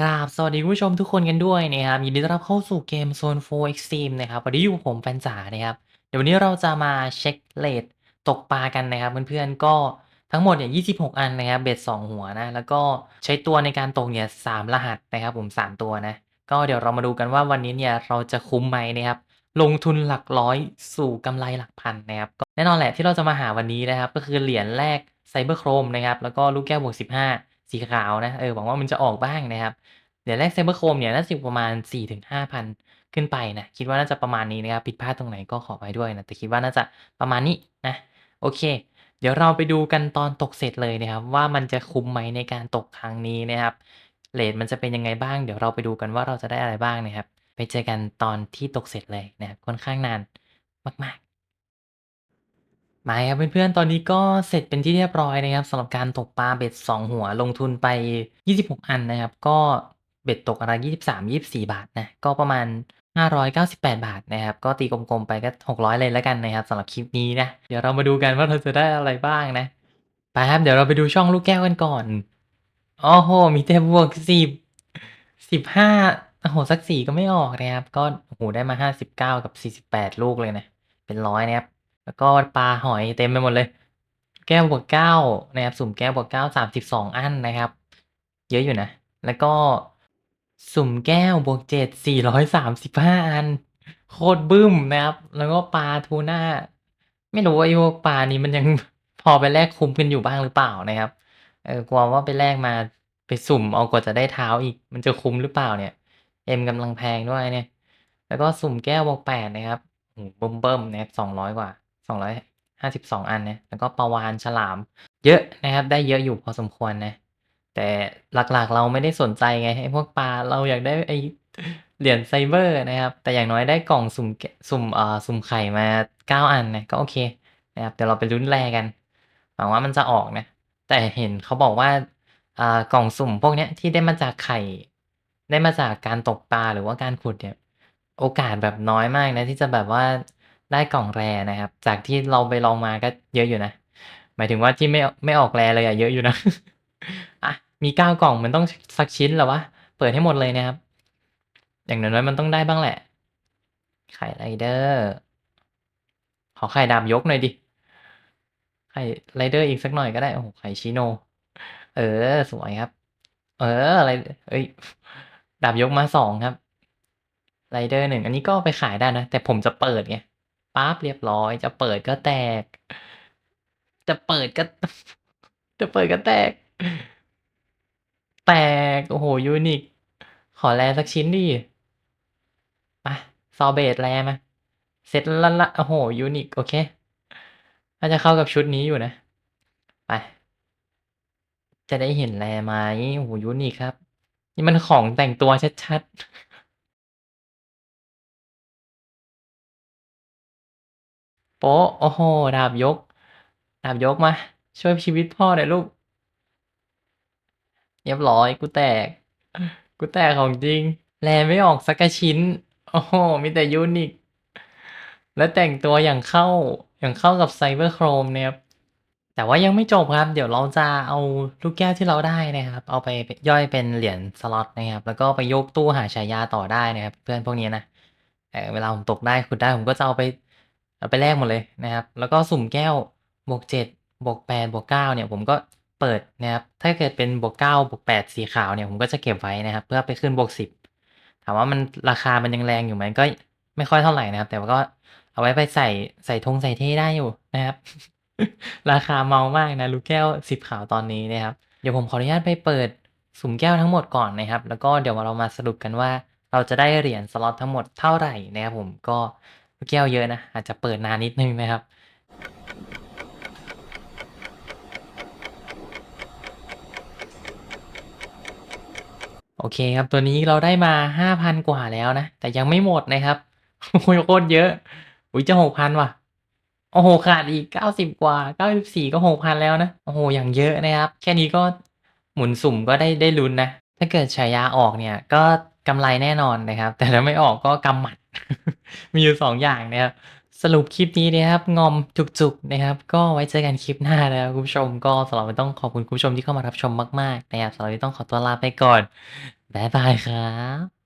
กราบสวัสดีผู้ชมทุกคนกันด้วยนะครับยินดีต้อนรับเข้าสู่เกม Zone 4 Extreme นะครับวันนี้อยู่กับผมแฟนจ๋านะครับเดี๋ยววันนี้เราจะมาเช็คเรทตกปลากันนะครับเพื่อนๆก็ทั้งหมดเนี่ย26 อันนะครับเบ็ด2 หัวนะแล้วก็ใช้ตัวในการตกเนี่ย3รหัสนะครับผม 3 ตัวนะก็เดี๋ยวเรามาดูกันว่าวันนี้เนี่ยเราจะคุ้มไหมนะครับลงทุนหลักร้อยสู่กำไรหลักพันนะครับแน่นอนแหละที่เราจะมาหาวันนี้นะครับก็คือเหรียญแรกไซเบอร์โครมนะครับแล้วก็ลูกแก้วบวก15 สีขาวนะเออหวังว่ามันจะออกบ้างนะครับเหรียญแรก Cyber Chrome เนี่ยน่าจะประมาณ 4-5,000ขึ้นไปนะคิดว่าน่าจะประมาณนี้นะครับผิดพลาดตรงไหนก็ขออภัยด้วยนะแต่คิดว่าน่าจะประมาณนี้นะโอเค เดี๋ยวเราไปดูกันตอนตกเสร็จเลยนะครับ ว่ามันจะคุ้มไหมในการตกครั้งนี้นะครับเรทมันจะเป็นยังไงบ้าง เดี๋ยวเราไปดูกันว่าเราจะได้อะไรบ้างนะครับ ไปเจอกันตอนที่ตกเสร็จเลยนะครับค่อนข้างนานมาก ๆ มาครับเพื่อนๆ ตอนนี้ก็เสร็จเป็นที่เรียบร้อยนะครับสำหรับการตกปลาเบ็ด 2 หัวลงทุนไป 26 อันนะครับ ก็เบ็ดตกอะไร23-24 บาทนะ ก็ประมาณ 598 บาทนะครับ ก็ตีกลมๆไปก็ 600 เลยแล้วกันนะครับสำหรับคลิปนี้นะ เดี๋ยวเรามาดูกันว่าเราจะได้อะไรบ้างนะ ไปครับเดี๋ยวเราไปดูช่องลูกแก้วกันก่อนโอ้โห มีแต่บวก10 15โอ้โฮสัก4ก็ไม่ออกนะครับ ก็โอ้โฮได้มา 59 กับ 48 ลูกเลยนะ เป็น100นะครับ แล้วก็ปลาหอยเต็มไปหมดเลย แก้วบวก9นะครับสุ่มแก้วบวก9 32อันนะครับ เยอะอยู่นะ แล้วก็สุ่มแก้วบวก7 435อัน โคตรบึ้มนะครับ แล้วก็ปลาทูน่า ไม่รู้ว่าไอ้พวกปลานี้มันยังพอไปแลกคุ้มกันอยู่บ้างหรือเปล่านะครับ เออกลัวว่าไปแลกมาไปสุ่มเอากว่าจะได้เท้าอีก มันจะคุ้มหรือเปล่าเนี่ย เอ็มกำลังแพงด้วยเนี่ย แล้วก็สุ่มแก้วบวก8นะครับโอ้โฮเบิ่มๆนะครับ200กว่า 252 อันนะแล้วก็ปลาวาฬฉลาม เยอะนะครับ ได้เยอะอยู่พอสมควรนะ แต่หลักๆเราไม่ได้สนใจไงไอ้พวกปลาเราอยากได้ไอเหรียญไซเบอร์นะครับ แต่อย่างน้อยได้กล่องสุ่มสุ่มเอ่าสุ่มไข่มา 9 อันนะก็โอเคนะครับเดี๋ยวเราไปลุ้นแรกันหวังว่ามันจะออกนะ แต่เห็นเขาบอกว่าอ่ากล่องสุ่มพวกเนี้ยที่ได้มาจากไข่ ได้มาจากการตกปลาหรือว่าการขุดเนี่ย โอกาสแบบน้อยมากนะที่จะแบบว่า ได้กล่อง rare นะครับ จากที่เราไปลองมาก็เยอะอยู่นะ หมายถึงว่าที่ไม่ไม่ออก rare เลยอะเยอะอยู่นะ อะ มี9กล่องมันต้องสักชิ้นหรอวะ เปิดให้หมดเลยนะครับ อย่างน้อยๆมันต้องได้บ้างแหละ ไข่ไรเดอร์ ขอไข่ดาบยกหน่อยดิ ไข่ไรเดอร์อีกสักหน่อยก็ได้ โอ้โฮไข่ชิโน เออ สวยครับ เออไรเฮ้ย ดาบยกมา2ครับไรเดอร์1อันนี้ก็ไปขายได้นะ แต่ผมจะเปิดไง ปั๊บเรียบร้อย จะเปิดก็แตก จะเปิดก็ จะเปิดก็แตก แตก โอ้โฮ Unique ขอ rare สักชิ้นดิไป Saw Blade rare มาเซตละละ โอ้โฮ Unique โอเคน่าจะเข้ากับชุดนี้อยู่นะ ไป จะได้เห็น rare ไหมโอ้โฮ Unique ครับ นี่มันของแต่งตัวชัดๆ โป๊ะโอ้โฮดาบยก ดาบยกมา ช่วยชีวิตพ่อหน่อยลูกเรียบร้อยกูแตก กูแตกของจริง rare ไม่ออกสักชิ้น โอ้โฮมีแต่ Unique แล้วแต่งตัวอย่างเข้า อย่างเข้ากับ Cyber Chrome นะครับแต่ว่ายังไม่จบครับ เดี๋ยวเราจะเอาลูกแก้วที่เราได้นะครับ เอาไปย่อยเป็นเหรียญสล็อตนะครับ แล้วก็ไปยกตู้หาฉายาต่อได้นะครับ เพื่อนพวกนี้นะเอ่อเวลาผมตกได้ขุดได้ผมก็จะเอาไป เอาไปแลกหมดเลยนะครับ แล้วก็สุ่มแก้วบวก7บวก8บวก9เนี่ยผมก็เปิดนะครับ ถ้าเกิดเป็นบวก9บวก8สีขาวเนี่ยผมก็จะเก็บไว้นะครับ เพื่อไปขึ้นบวก10ถามว่ามันราคามันยังแรงอยู่ไหมก็ไม่ค่อยเท่าไหร่นะครับ แต่ว่าก็เอาไว้ไปใส่ใส่ธงใส่เท่ได้อยู่นะครับ ราคาเมามากนะลูกแก้ว10ขาวตอนนี้นะครับ เดี๋ยวผมขออนุญาตไปเปิดสุ่มแก้วทั้งหมดก่อนนะครับ แล้วก็เดี๋ยวเรามาสรุปกันว่า เราจะได้เหรียญสล็อตทั้งหมดเท่าไหร่นะครับผมก็ ลูกแก้วเยอะนะ อาจจะเปิดนานนิดนึงนะครับ โอเคครับตัวนี้เราได้มา 5,000 กว่าแล้วนะ แต่ยังไม่หมดนะครับโอ้โฮโคตรเยอะ อุ๊ยจะ 6,000 ว่ะ โอ้โฮขาดอีก 90 กว่า 94 ก็ 6,000 แล้วนะ โอ้โฮอย่างเยอะนะครับ แค่นี้ก็หมุนสุ่มก็ได้ได้ลุ้นนะ ถ้าเกิดฉายาออกเนี่ยก็กำไรแน่นอนนะครับ แต่ถ้าไม่ออกก็กำหมัด มีอยู่สองอย่างนะครับสรุปคลิปนี้นะครับงอมจุกๆนะครับ ก็ไว้เจอกันคลิปหน้านะครับคุณผู้ชมก็สำหรับวันต้องขอบคุณคุณผู้ชมที่เข้ามารับชมมากๆนะครับสำหรับวันนี้ต้องขอตัวลาไปก่อนบ๊ายบายครับ